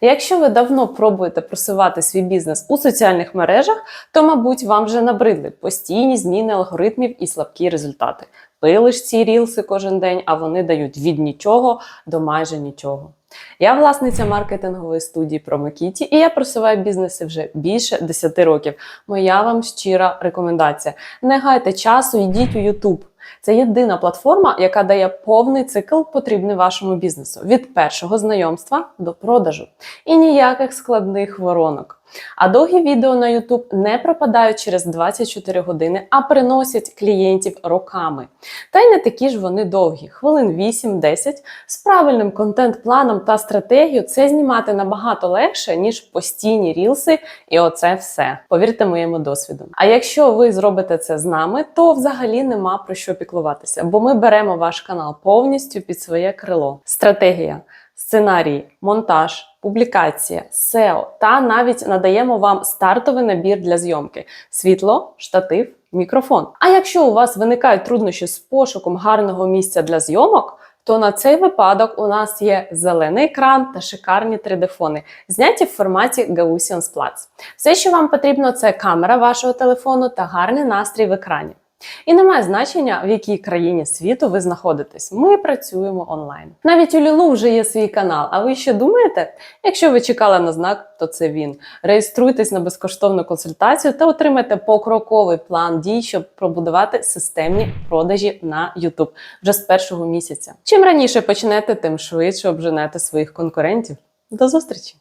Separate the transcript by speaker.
Speaker 1: Якщо ви давно пробуєте просувати свій бізнес у соціальних мережах, то, мабуть, вам вже набридли постійні зміни алгоритмів і слабкі результати. Пилиш ці рілси кожен день, а вони дають від нічого до майже нічого. Я власниця маркетингової студії Промокіті, і я просуваю бізнеси вже більше 10 років. Моя вам щира рекомендація: не гайте часу, йдіть у YouTube. Це єдина платформа, яка дає повний цикл потрібний вашому бізнесу від першого знайомства до продажу. І ніяких складних воронок. А довгі відео на YouTube не пропадають через 24 години, а приносять клієнтів роками. Та й не такі ж вони довгі, хвилин 8-10. З правильним контент-планом та стратегією це знімати набагато легше, ніж постійні рілси, і оце все. Повірте моєму досвіду. А якщо ви зробите це з нами, то взагалі нема про що піклуватися, бо ми беремо ваш канал повністю під своє крило. Стратегія. Сценарій, монтаж, публікація, SEO та навіть надаємо вам стартовий набір для зйомки: світло, штатив, мікрофон. А якщо у вас виникають труднощі з пошуком гарного місця для зйомок, то на цей випадок у нас є зелений екран та шикарні 3D-фони, зняті в форматі Gaussian Platz. Все, що вам потрібно, це камера вашого телефону та гарний настрій в екрані. І немає значення, в якій країні світу ви знаходитесь. Ми працюємо онлайн. Навіть у Лілу вже є свій канал. А ви ще думаєте? Якщо ви чекали на знак, то це він. Реєструйтесь на безкоштовну консультацію та отримайте покроковий план дій, щоб пробудувати системні продажі на YouTube вже з першого місяця. Чим раніше почнете, тим швидше обженете своїх конкурентів. До зустрічі!